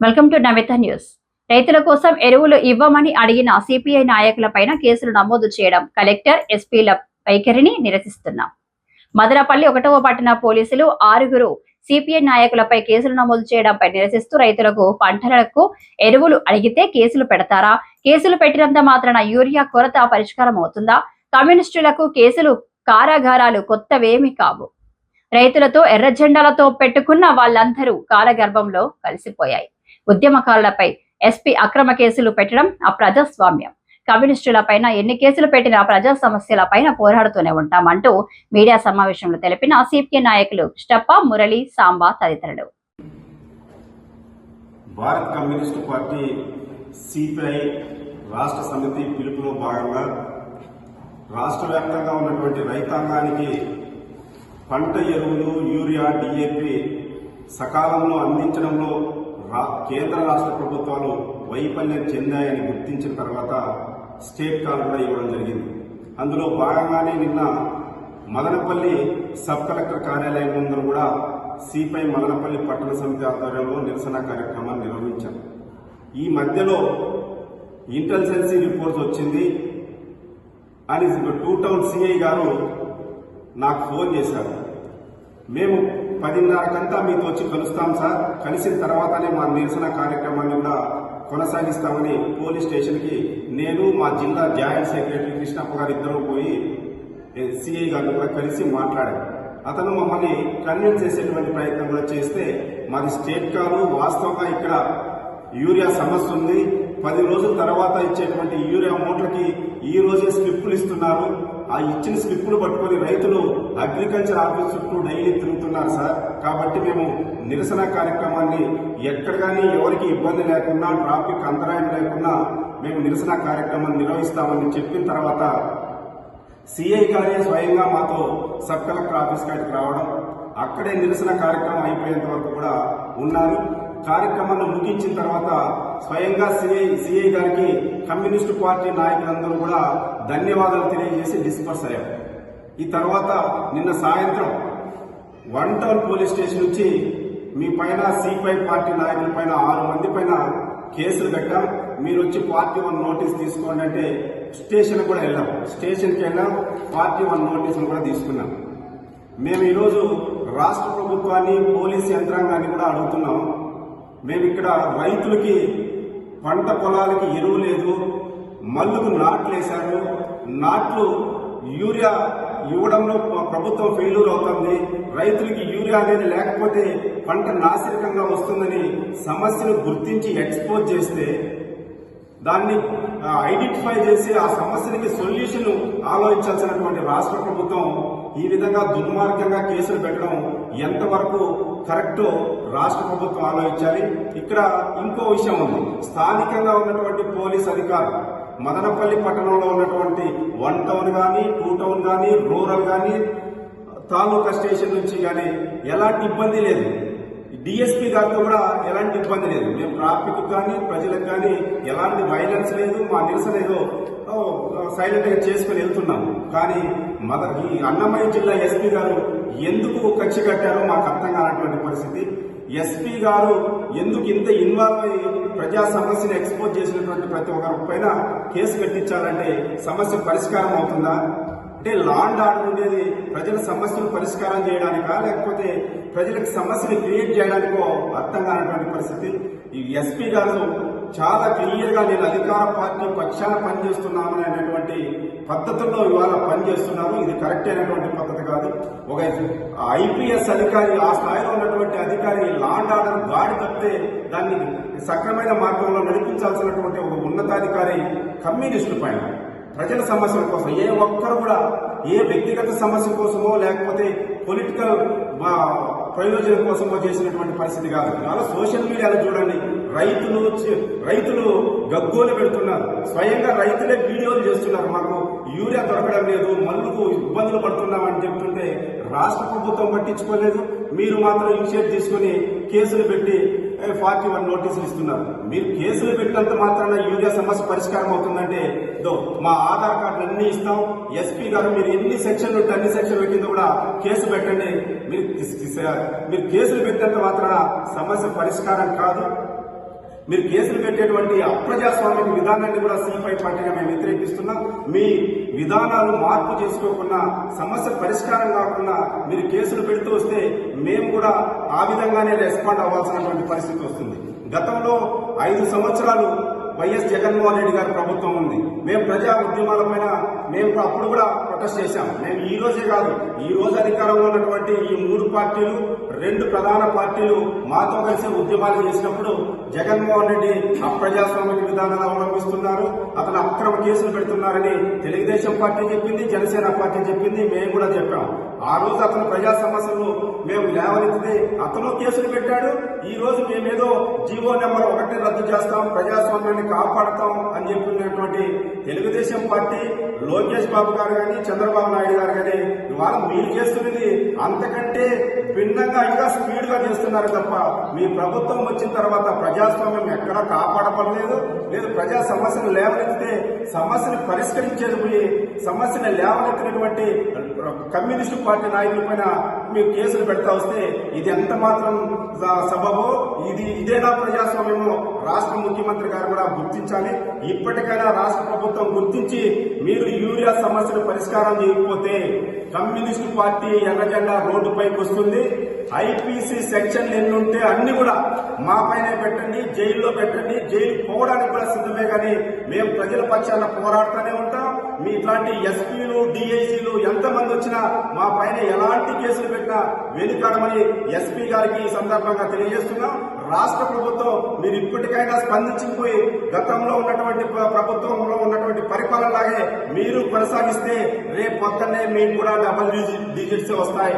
Welcome to Namitha news రైతుల కోసం ఎరువులు ఇవ్వమని అడిగిన సిపిఐ నాయకులపైన కేసులు నమోదు చేయడం కలెక్టర్ ఎస్పీల వైఖరిని నిరసిస్తున్నాం. మదనపల్లి ఒకటవ పట్టణ పోలీసులు ఆరుగురు సిపిఐ నాయకులపై కేసులు నమోదు చేయడంపై నిరసిస్తూ రైతులకు పంటలకు ఎరువులు అడిగితే కేసులు పెడతారా? కేసులు పెట్టినంత మాత్రాన యూరియా కొరత పరిష్కారం అవుతుందా? కమ్యూనిస్టులకు కేసులు కారాగారాలు కొత్తవేమీ కావు. రైతులతో ఎర్ర జెండాలతో పెట్టుకున్న వాళ్ళందరూ కాలగర్భంలో కలిసిపోయాయి. ఉద్యమకారులపై ఎస్పీ అక్రమ కేసులు పెట్టడం అప్రజాస్వామ్యం. కమ్యూనిస్టులపైన ఎన్ని కేసులు పెట్టినా ప్రజా సమస్యలపైన పోరాడుతూనే ఉంటామంటూ మీడియా సమావేశంలో తెలిపిన సిపిఐ నాయకులు కృష్ణప్ప మురళి సాంబా తదితరులు. భారత్ కమ్యూనిస్టు పార్టీ సిపిఐ రాష్ట్ర సమితి పిలుపులో భాగంగా రాష్ట్ర వ్యాప్తంగా ఉన్నటువంటి రైతాంగానికి పంట ఎరువులు యూరియా డిఏపి సకాలంలో అందించడంలో కేంద్ర రాష్ట్ర ప్రభుత్వాలు వైఫల్యం చెందాయని గుర్తించిన తర్వాత స్టేట్ కాల్ కూడా ఇవ్వడం జరిగింది. అందులో భాగంగానే నిన్న మదనపల్లి సబ్ కలెక్టర్ కార్యాలయం ముందు కూడా సిపిఐ మదనపల్లి పట్టణ సమితి ఆధ్వర్యంలో నిరసన కార్యక్రమాన్ని నిర్వహించాం ఈ మధ్యలో ఇంటెలిజెన్సీ రిపోర్ట్స్ వచ్చింది అని టూ టౌన్ సిఐ గారు నాకు ఫోన్ చేశారు. మేము పదిన్నరకంతా మీతో వచ్చి కలుస్తాం సార్. కలిసిన తర్వాతనే మా నిరసన కార్యక్రమాన్ని కూడా కొనసాగిస్తామని పోలీస్ స్టేషన్కి నేను మా జిల్లా జాయింట్ సెక్రటరీ కృష్ణప్ప గారు ఇద్దరు పోయి సిఐ గారు కూడా కలిసి మాట్లాడారు అతను మమ్మల్ని కన్విన్స్ చేసేటువంటి ప్రయత్నం కూడా చేస్తే మాది స్టేట్ కాదు వాస్తవంగా ఇక్కడ యూరియా సమస్య ఉంది. పది రోజుల తర్వాత ఇచ్చేటువంటి యూరియా మూటలకి ఈ రోజే స్లిప్పులు ఇస్తున్నారు. ఆ ఇచ్చిన స్లిప్ను పట్టుకొని రైతులు అగ్రికల్చర్ ఆఫీస్ చుట్టూ డైలీ తిరుగుతున్నారు సార్. కాబట్టి మేము నిరసన కార్యక్రమాన్ని ఎక్కడ కానీ ఎవరికి ఇబ్బంది లేకుండా ట్రాఫిక్ అంతరాయం లేకుండా మేము నిరసన కార్యక్రమాన్ని నిర్వహిస్తామని చెప్పిన తర్వాత సిఐ గారే స్వయంగా మాతో సబ్ కలెక్టర్ ఆఫీస్ కాడికి రావడం అక్కడే నిరసన కార్యక్రమం అయిపోయేంత వరకు కూడా ఉన్నారు. కార్యక్రమాన్ని ముగించిన తర్వాత స్వయంగా సిఐ సిఐ గారికి కమ్యూనిస్టు పార్టీ నాయకులందరూ కూడా ధన్యవాదాలు తెలియజేసి డిస్పర్స్ అయ్యారు. ఈ తర్వాత నిన్న సాయంత్రం వన్ టౌన్ పోలీస్ స్టేషన్ నుంచి మీ పైన సిపిఐ పార్టీ నాయకుల పైన ఆరు మంది పైన కేసులు కట్టాం మీరు వచ్చి పార్టీ వన్ నోటీస్ తీసుకోండి అంటే స్టేషన్ కూడా వెళ్ళాం. స్టేషన్కి వెళ్ళాం పార్టీ వన్ నోటీసులు కూడా తీసుకున్నాం. మేము ఈరోజు రాష్ట్ర ప్రభుత్వాన్ని పోలీస్ యంత్రాంగాన్ని కూడా అడుగుతున్నాం. మేము ఇక్కడ రైతులకి పంట పొలాలకి ఎరువు లేదు మల్లుకు నాట్లు వేశారు. నాట్లు యూరియా ఇవ్వడంలో ప్రభుత్వం ఫెయిల్యూర్ అవుతుంది. రైతులకి యూరియా అనేది లేకపోతే పంట నాశనకంగా వస్తుందని సమస్యను గుర్తించి ఎక్స్పోజ్ చేస్తే దాన్ని ఐడెంటిఫై చేసి ఆ సమస్యలకి సొల్యూషన్ ఆలోచించాల్సినటువంటి రాష్ట్ర ప్రభుత్వం ఈ విధంగా దుర్మార్గంగా కేసులు పెట్టడం ఎంతవరకు కరెక్టో రాష్ట్ర ప్రభుత్వం ఆలోచించాలి. ఇక్కడ ఇంకో విషయం ఉంది. స్థానికంగా ఉన్నటువంటి పోలీస్ అధికారులు మదనపల్లి పట్టణంలో ఉన్నటువంటి వన్ టౌన్ కానీ టూ టౌన్ కానీ రూరల్ కానీ తాలూకా స్టేషన్ నుంచి కానీ ఎలాంటి ఇబ్బంది లేదు. డిఎస్పీ గారితో కూడా ఎలాంటి ఇబ్బంది లేదు. మేము ట్రాఫిక్ కానీ ప్రజలకు కానీ ఎలాంటి వైలెన్స్ లేదు మా నిరసన ఏదో సైలెంట్గా చేసుకుని వెళ్తున్నాము. కానీ మద ఈ అన్నమయ్య జిల్లా ఎస్పీ గారు ఎందుకు కక్ష కట్టారో మాకు అర్థం కానటువంటి పరిస్థితి. ఎస్పీ గారు ఎందుకు ఇంత ఇన్వాల్వ్ అయ్యి ప్రజా సమస్యను ఎక్స్పోజ్ చేసినటువంటి ప్రతి ఒక్కరి పైన కేసు కట్టించాలంటే సమస్య పరిష్కారం అవుతుందా? అంటే లాండ్ ఆర్డర్ ఉండేది ప్రజల సమస్యలు పరిష్కారం చేయడానికా లేకపోతే ప్రజలకు సమస్యలు క్రియేట్ చేయడానికో అర్థం కానటువంటి పరిస్థితి. ఈ ఎస్పీ గారు చాలా క్లియర్గా నేను అధికార పార్టీ పక్షాన పనిచేస్తున్నాను అనేటువంటి పద్ధతుల్లో ఇవాళ పనిచేస్తున్నారు. ఇది కరెక్ట్ అయినటువంటి పద్ధతి కాదు. ఒక ఐపీఎస్ అధికారి ఆ స్థాయిలో ఉన్నటువంటి అధికారి లాండ్ ఆర్డర్ గాడి తప్పితే దాన్ని సక్రమైన మార్గంలో నడిపించాల్సినటువంటి ఒక ఉన్నతాధికారి కమ్యూనిస్టు పైన. ప్రజల సమస్యల కోసం ఏ ఒక్కరు కూడా ఏ వ్యక్తిగత సమస్య కోసమో లేకపోతే పొలిటికల్ ప్రయోజనం కోసమో చేసినటువంటి పరిస్థితి కాదు. అలా సోషల్ మీడియాలో చూడండి. రైతులు రైతులు గగ్గోలు పెడుతున్నారు. స్వయంగా రైతులే వీడియోలు చేస్తున్నారు. మాకు యూరియా దొరకడం లేదు మల్లుకు ఇబ్బందులు పడుతున్నామని చెప్తుంటే రాష్ట్ర ప్రభుత్వం పట్టించుకోలేదు. మీరు మాత్రం ఇనిషియేట్ తీసుకుని కేసులు పెట్టి ఫార్టీ వన్ నోటీసులు ఇస్తున్నారు. మీరు కేసులు పెట్టినంత మాత్రాన యూరియా సమస్య పరిష్కారం అవుతుందంటే దో మా ఆధార్ కార్డులు అన్ని ఇస్తాం ఎస్పీ గారు మీరు ఎన్ని సెక్షన్లు ఉంటే అన్ని సెక్షన్లు కింద కూడా కేసు పెట్టండి. మీరు మీరు కేసులు పెట్టినంత మాత్రాన సమస్య పరిష్కారం కాదు. మీరు కేసులు పెట్టేటువంటి అప్రజాస్వామిక విధానాన్ని కూడా సిపిఐ పార్టీగా మేము వ్యతిరేకిస్తున్నాం. మీ విధానాలు మార్పు చేసుకోకుండా సమస్య పరిష్కారం కాకుండా మీరు కేసులు పెడుతూ వస్తే మేము కూడా ఆ విధంగానే రెస్పాండ్ అవ్వాల్సినటువంటి పరిస్థితి వస్తుంది. గతంలో ఐదు సంవత్సరాలు వైఎస్ జగన్మోహన్ రెడ్డి గారి ప్రభుత్వం ఉంది. మేము ప్రజా ఉద్యమాల పైన మేము అప్పుడు కూడా ప్రొటెస్ట్ చేశాం. మేము ఈ రోజే కాదు ఈ రోజు అధికారంలో ఉన్నటువంటి ఈ మూడు పార్టీలు రెండు ప్రధాన పార్టీలు మాతో కలిసి ఉద్యమాలు చేసినప్పుడు జగన్మోహన్ రెడ్డి అప్రజాస్వామిక విధానాలు అవలంబిస్తున్నారు. అతను అక్రమ కేసులు పెడుతున్నారని తెలుగుదేశం పార్టీ చెప్పింది జనసేన పార్టీ చెప్పింది మేము కూడా చెప్పాం. ఆ రోజు అతను ప్రజా సమస్యలు మేము లేవనెత్తితే అతను కేసులు పెట్టాడు. ఈ రోజు మేమేదో జీవో నెంబర్ ఒకటి రద్దు చేస్తాం ప్రజాస్వామ్యాన్ని కాపాడతాం అని చెప్పి ఉన్నటువంటి తెలుగుదేశం పార్టీ లోకేష్ బాబు గారు కానీ చంద్రబాబు నాయుడు గారు కానీ ఇవాళ మీరు చేస్తున్నది అంతకంటే భిన్నంగా ఇంకా స్పీడ్గా చేస్తున్నారు తప్ప మీ ప్రభుత్వం వచ్చిన తర్వాత ప్రజాస్వామ్యం ఎక్కడా కాపాడపడలేదు. లేదు ప్రజా సమస్యను లేవనెత్తితే సమస్యను పరిష్కరించేది పోయి సమస్యను లేవనెత్తినటువంటి కమ్యూనిస్టు పార్టీ నాయకుల పైన మీరు కేసులు పెడతా వస్తే ఇది ఎంత మాత్రం సబబో? ఇది ఇదేనా ప్రజాస్వామ్యమో? రాష్ట్ర ముఖ్యమంత్రి గారు కూడా గుర్తించాలి. ఇప్పటికైనా రాష్ట్ర ప్రభుత్వం గుర్తించి మీరు యూరియా సమస్యను పరిష్కారం చేయకపోతే కమ్యూనిస్టు పార్టీ ఎర్రజెండా రోడ్డుపైకి వస్తుంది. ఐపీసీ సెక్షన్లు ఎన్ని ఉంటే అన్ని కూడా మా పైనే పెట్టండి జైల్లో పెట్టండి. జైలు పోవడానికి కూడా సిద్ధమే కానీ మేము ప్రజల పక్షాన పోరాడుతూనే ఉంటాం. మీ ఇట్లాంటి ఎస్పీలు డిఐ ఎంతమంది వచ్చినా మా పైన ఎలాంటి కేసులు పెట్టినా వెనుకాడమని ఎస్పీ గారికి ఈ సందర్భంగా తెలియజేస్తున్నాం. రాష్ట్ర ప్రభుత్వం మీరు ఇప్పటికైనా స్పందించిపోయి గతంలో ఉన్నటువంటి ప్రభుత్వంలో ఉన్నటువంటి పరిపాలనలాగే మీరు కొనసాగిస్తే రేపు పొద్దున్నే మీకు కూడా డబల్ డిజిట్స్ వస్తాయి.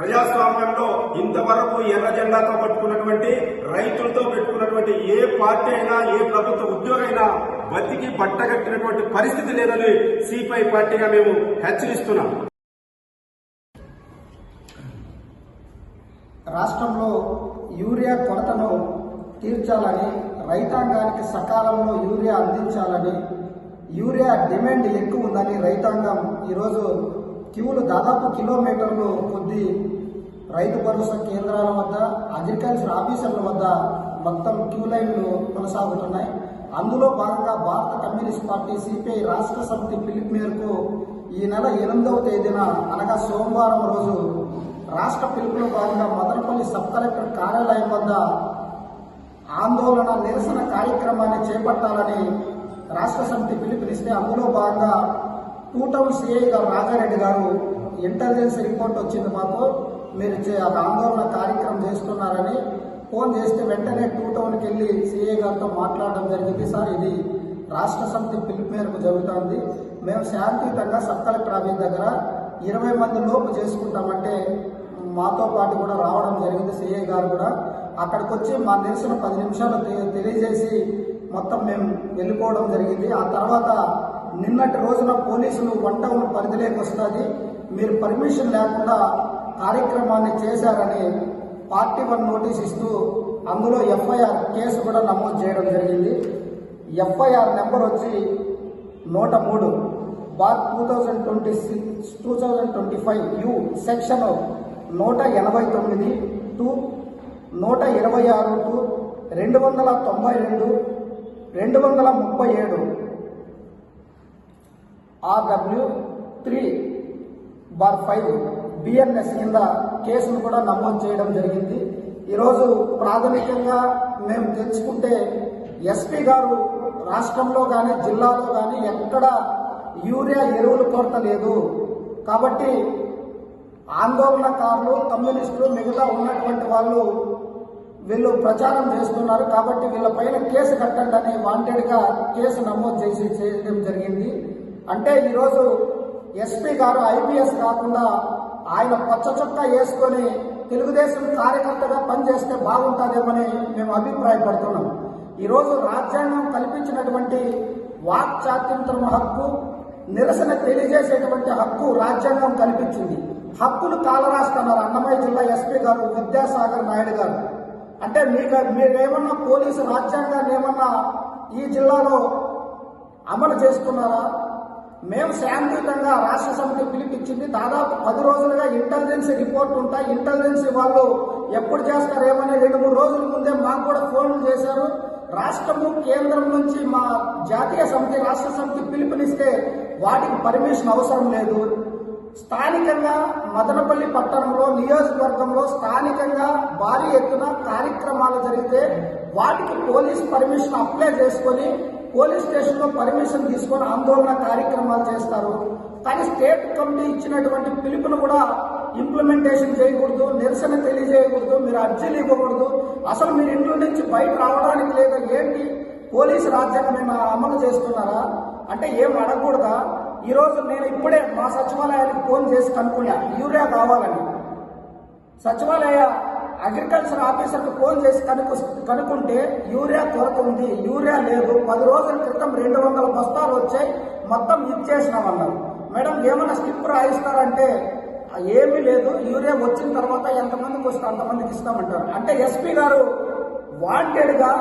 ప్రజాస్వామ్యంలో ఇంతవరకు ఎర్ర జెండాతో పట్టుకున్నటువంటి రైతులతో పెట్టుకున్నటువంటి ఏ పార్టీ అయినా ఏ ప్రభుత్వ ఉద్యోగైనా బతికి బట్టగట్టినటువంటి పరిస్థితి లేదని సిపిఐ పార్టీగా మేము హెచ్చరిస్తున్నాం. రాష్ట్రంలో యూరియా కొరతను తీర్చాలని రైతాంగానికి సకాలంలో యూరియా అందించాలని యూరియా డిమాండ్ ఎక్కువ ఉందని రైతాంగం ఈరోజు క్యూలు దాదాపు కిలోమీటర్లు కొద్ది రైతు భరోసా కేంద్రాల వద్ద అగ్రికల్చర్ ఆఫీసర్ల వద్ద మొత్తం క్యూ లైన్లు కొనసాగుతున్నాయి. అందులో భాగంగా భారత కమ్యూనిస్ట్ పార్టీ సిపిఐ రాష్ట్ర సమితి పిలుపు మేరకు ఈ నెల ఎనిమిదవ తేదీన అనగా సోమవారం రోజు రాష్ట్ర పిలుపులో భాగంగా మదనపల్లి సబ్ కలెక్టర్ కార్యాలయం వద్ద ఆందోళన నిరసన కార్యక్రమాన్ని చేపట్టాలని రాష్ట్ర సమితి పిలుపునిస్తే అందులో భాగంగా టూ టౌన్ సిఐ గారు రాజారెడ్డి గారు ఇంటెలిజెన్స్ రిపోర్ట్ వచ్చింది మాకు. మీరు చే- ఒక ఆందోళన కార్యక్రమం చేస్తున్నారని ఫోన్ చేస్తే వెంటనే టూ టౌన్కి వెళ్ళి సిఐ గారితో మాట్లాడడం జరిగింది సార్. ఇది రాష్ట్ర సమితి పిలుపు మేరకు జరుగుతుంది. మేము శాంతియుతంగా సబ్ కలెక్టర్ ఆఫీస్ దగ్గర ఇరవై మంది లోపు చేసుకుంటామంటే మాతో పాటు కూడా రావడం జరిగింది సిఐ గారు కూడా. అక్కడికి వచ్చి మా నిరసన పది నిమిషాలు తెలియజేసి మొత్తం మేము వెళ్ళిపోవడం జరిగింది. ఆ తర్వాత నిన్నటి రోజున పోలీసులు వన్ టౌన్ పరిధిలోకి వస్తుంది. మీరు పర్మిషన్ లేకుండా కార్యక్రమాన్ని చేశారని పార్టీ వన్ నోటీస్ ఇస్తూ అందులో ఎఫ్ఐఆర్ కేసు కూడా నమోదు చేయడం జరిగింది. ఎఫ్ఐఆర్ నెంబర్ వచ్చి నూట మూడు bar two thousand twenty six two thousand twenty five U section నూట ఎనభై తొమ్మిది టూ నూట ఇరవై ఆరు టు రెండు వందల తొంభై రెండు రెండు వందల ముప్పై ఏడు. RW three bar five BNS కింద కేసును కూడా నమోదు చేయడం జరిగింది. ఈరోజు ప్రాథమికంగా మేము తెలుసుకుంటే ఎస్పీ గారు రాష్ట్రంలో కానీ జిల్లాలో కానీ ఎక్కడ యూరియా ఎరువులు కొరత లేదు. కాబట్టి ఆందోళనకారులు కమ్యూనిస్టులు మిగతా ఉన్నటువంటి వాళ్ళు వీళ్ళు ప్రచారం చేస్తున్నారు. కాబట్టి వీళ్ళపైన కేసు కట్టండి అని వాంటెడ్గా కేసు నమోదు చేసి చేయడం జరిగింది. అంటే ఈరోజు ఎస్పీ గారు ఐపీఎస్ కాకుండా ఆయన పచ్చ చొక్కా వేసుకొని తెలుగుదేశం కార్యకర్తగా పనిచేస్తే బాగుంటుందేమని మేము అభిప్రాయపడుతున్నాం. ఈరోజు రాజ్యాంగం కల్పించినటువంటి వాక్ చాత్యంత్రం హక్కు నిరసన తెలియజేసేటువంటి హక్కు రాజ్యాంగం కల్పించింది. హక్కులు కాలరాస్తున్నారు అన్నమయ్య జిల్లా ఎస్పీ గారు విద్యాసాగర్ నాయుడు గారు. అంటే మీకు మీరేమన్నా పోలీసు రాజ్యాంగాన్ని ఏమన్నా ఈ జిల్లాలో అమలు చేస్తున్నారా? మేము శాంతియుతంగా రాష్ట్ర సమితి పిలిపించింది. దాదాపు పది రోజులుగా ఇంటెలిజెన్స్ రిపోర్ట్ ఉంటాయి ఇంటెలిజెన్స్ వాళ్ళు ఎప్పుడు చేస్తారేమని రెండు మూడు రోజుల ముందే మాకు కూడా ఫోన్లు చేశారు. రాష్ట్రము కేంద్రం నుంచి మా జాతీయ సమితి రాష్ట్ర సమితి పిలుపునిస్తే వాటికి పర్మిషన్ అవసరం లేదు. స్థానికంగా మదనపల్లి పట్టణంలో నియోజకవర్గంలో స్థానికంగా భారీ ఎత్తున కార్యక్రమాలు జరిగితే వాటికి పోలీస్ పర్మిషన్ అప్లై చేసుకొని పోలీస్ స్టేషన్లో పర్మిషన్ తీసుకొని ఆందోళన కార్యక్రమాలు చేస్తారు. కానీ స్టేట్ కమిటీ ఇచ్చినటువంటి పిలుపును కూడా ఇంప్లిమెంటేషన్ చేయకూడదు నిరసన తెలియజేయకూడదు మీరు అర్జీలు ఇవ్వకూడదు. అసలు మీరు ఇంట్లో నుంచి బయట రావడానికి లేదా ఏంటి? పోలీసు రాజ్యాంగం మేము అమలు చేస్తున్నారా? అంటే ఏం అడగకూడదా? ఈరోజు నేను ఇప్పుడే మా సచివాలయానికి ఫోన్ చేసి కనుక్కున్నా యూరియా కావాలని. సచివాలయ అగ్రికల్చర్ ఆఫీసర్కి ఫోన్ చేసి కనుక్కు కనుక్కుంటే యూరియా కొరత ఉంది యూరియా లేదు. పది రోజుల క్రితం రెండు వందల బస్తాలు వచ్చాయి మొత్తం ఇచ్చేసినామన్నారు మేడం ఏమైనా స్లిప్ రాయిస్తారంటే ఏమీ లేదు. యూరియా వచ్చిన తర్వాత ఎంతమందికి వస్తే అంతమందికి ఇస్తామంటారు. అంటే ఎస్పీ గారు వాంటెడ్గా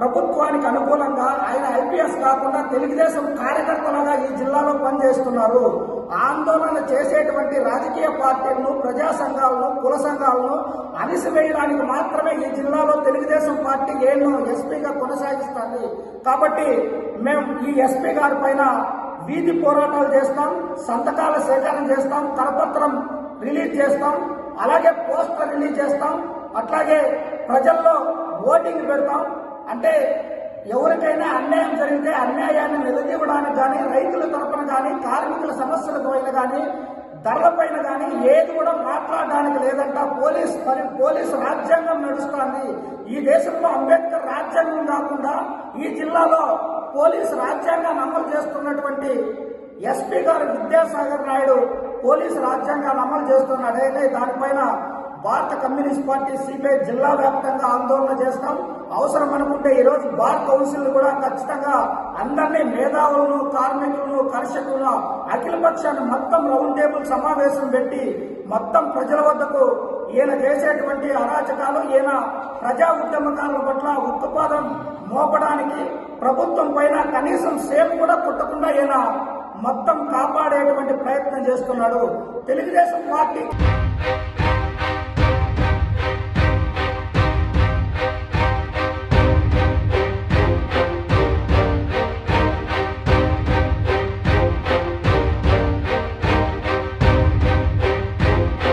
ప్రభుత్వానికి అనుకూలంగా ఆయన ఐపీఎస్ కాకుండా తెలుగుదేశం కార్యకర్తలుగా ఈ జిల్లాలో పనిచేస్తున్నారు. ఆందోళన చేసేటువంటి రాజకీయ పార్టీలను ప్రజా సంఘాలను కుల సంఘాలను అణిసివేయడానికి మాత్రమే ఈ జిల్లాలో తెలుగుదేశం పార్టీ ఏను ఎస్పీగా కొనసాగిస్తుంది. కాబట్టి మేము ఈ ఎస్పీ గారి పైన వీధి పోరాటాలు చేస్తాం సంతకాల సేకరణ చేస్తాం కరపత్రం రిలీజ్ చేస్తాం అలాగే పోస్టర్ రిలీజ్ చేస్తాం అట్లాగే ప్రజల్లో ఓటింగ్ పెడతాం అంటే ఎవరికైనా అన్యాయం జరిగితే అన్యాయాన్ని నిలదీవడానికి కానీ రైతుల తరపున కానీ కార్మికుల సమస్యల పైన కానీ ధరల పైన కానీ ఏది కూడా మాట్లాడడానికి లేదంట. పోలీస్ పని పోలీసు రాజ్యాంగం నడుస్తోంది. ఈ దేశంలో అంబేద్కర్ రాజ్యాంగం కాకుండా ఈ జిల్లాలో పోలీసు రాజ్యాంగాన్ని అమలు చేస్తున్నటువంటి ఎస్పీ గారు విద్యాసాగర్ నాయుడు పోలీసు రాజ్యాంగాన్ని అమలు చేస్తున్నాడు. అయితే దానిపైన భారత కమ్యూనిస్ట్ పార్టీ సిపిఐ జిల్లా వ్యాప్తంగా ఆందోళన చేస్తాం. అవసరం అనుకుంటే ఈ రోజు బార్ కౌన్సిల్ కూడా ఖచ్చితంగా అందరినీ మేధావులను కార్మికులను కర్షకులను అఖిల పక్షాన్ని మొత్తం రౌండ్ టేబుల్ సమావేశం పెట్టి మొత్తం ప్రజల వద్దకు ఈయన చేసేటువంటి అరాచకాలు ఈయన ప్రజా ఉద్యమకారుల పట్ల ఉత్పాదం మోపడానికి ప్రభుత్వం పైన కనీసం సేపు కూడా కుట్టకుండా ఈయన మొత్తం కాపాడేటువంటి ప్రయత్నం చేస్తున్నాడు. తెలుగుదేశం పార్టీ